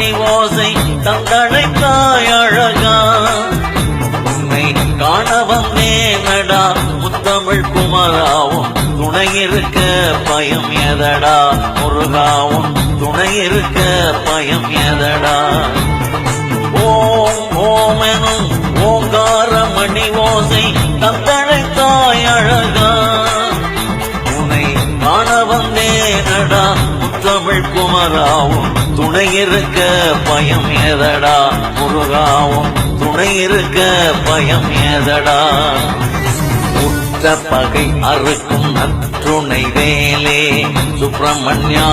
ஓங்கார ஓசை தந்தழைத்தாய் அழகா. உன்னை காண வந்தேனடா முத்தமிழ் குமராவும் துணை இருக்க பயம் எதடா? முருகாவும் துணை இருக்க பயம் எதடா? ஓம் ஓமெனும் ஓங்கார மணி ஓசை தந்தழைத்தாய் அழகா. உனை காண வந்தேனடா முத்தமிழ் குமராவும் துணை இருக்க பயம் ஏதடா முருகாவும் துணை இருக்க பயம் ஏதடா? உற்ற பகை அறுக்கும் நற்றுணை வேலே சுப்பிரமணியா.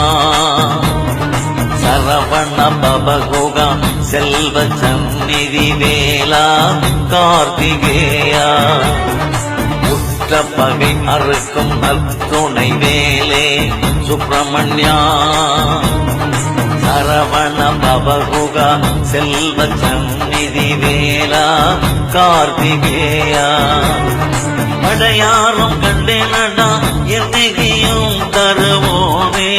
சரவண பபகுகா செல்வ சந்நிதி வேலா கார்த்திகேயா. உற்ற பகை அறுக்கும் நற்துணை வேலே சுப்பிரமணியா. சரவணம் அவகுகா செல்வ சந்நிதி வேலா கார்த்திகேயா. அடையாளம் கண்டேனடா என்னையும் தருவோமே.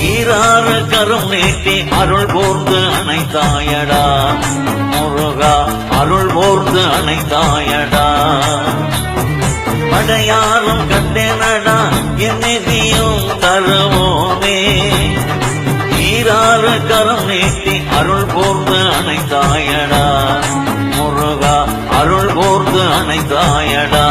ஈராறு கரும் நீட்டி அருள் போர்ந்து அணைத்தாயடா. முருகா அருள் போர்ந்து அணைத்தாயடா. அடையாளம் கண்டேனடா என்னையும் தருவோமே. நீரார கரம் நீட்டி அருள் போர்த்து அணைத்தாயடா. முருகா அருள் போர்த்து அணைத்தாயடா.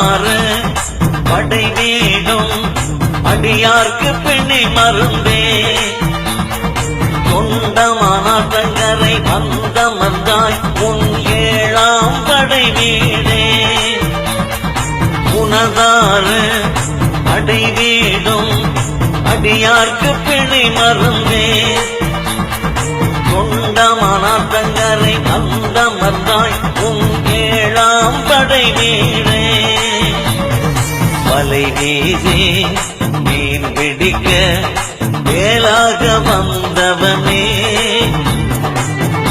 மாற படை வீடும் அடியார்க்கு பெண்ணை மருந்தே. கொண்டமான தங்கரை வந்த மந்தாய் உன் ஏழாம் படை வீடே. உனதார படை வீடும் அடியார்க்கு பிழை மருந்தே. கொண்டமான தங்கரை வந்த மந்தாய் உன் ஏழாம் படை வீடே. வலை நீரே மீன் பிடிக்க மேலாக வந்தவனே.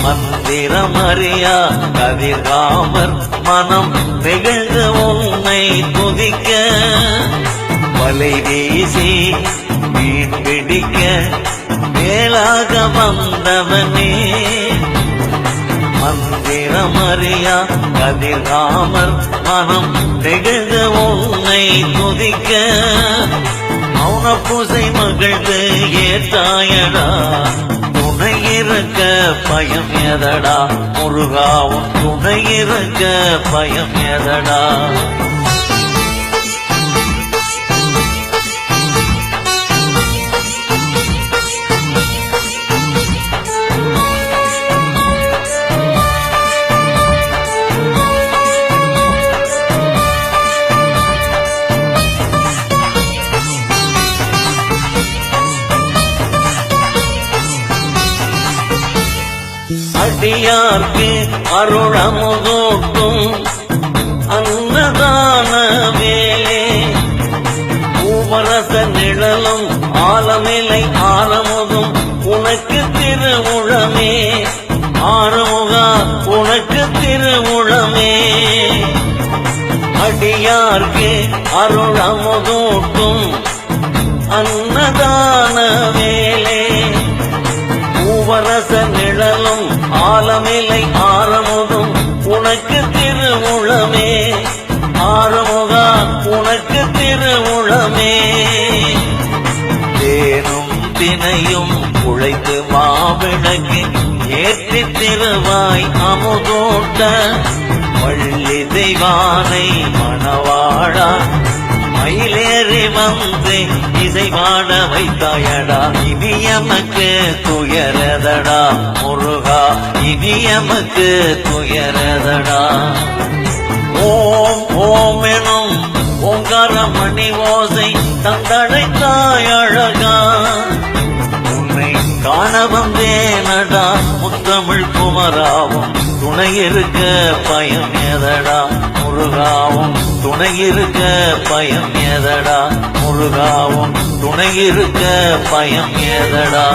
மந்திரம் அறியா கதிர்காமர் மனம் நிகழ்ந்த உன்னை துதிக்க. வலை வீசி மீன் பிடிக்க மேலாக வந்தவனே. மந்திரமறியா கதிராமர் மனம் நெகிழ்ந்து உன்னை துதிக்க. மௌன பூசை மகிழ்ந்து ஏற்றாயடா. துணை இருக்க பயம் எதடா? முருகா உன் துணை இருக்க பயம் எதடா? அடியார்க்கு அருளமுதோட்டும் அன்னதான வேலே பூவரச நிழலும் ஆலமிலை ஆரமுதும் உனக்கு திருமுழமே ஆறுமுகா உனக்கு திருமுழமே அடியார்க்கு அருளமுதோட்டும் அன்னதான வேலே பூவரச நிழலும் ஆலமிலை ஆரமுகம் உனக்கு திருவுளமே. ஆரமுகா உனக்கு திருவுளமே. தேனும் தினையும் உழைத்து மாவிளக்கு ஏற்றி திருவாய் அமுதோட்ட. வள்ளி தெய்வானை மணவாழா மயிலேறி வந்து இசை பாட வைத்தாயடா இனி எமக்கு துயரதடா. முருகா இனி எமக்கு துயரதடா. ஓம் ஓம் எனும் ஓங்கார மணி ஓசை தந்தழைத்தாய் அழகா. உன்னை காண வந்தேனடா முத்தமிழ் குமராவும் துணை இருக்க பயம் எதடா முருகாவும் துணை இருக்க பயம் எதடா? முருகாவும் துணை இருக்க பயம் எதடா?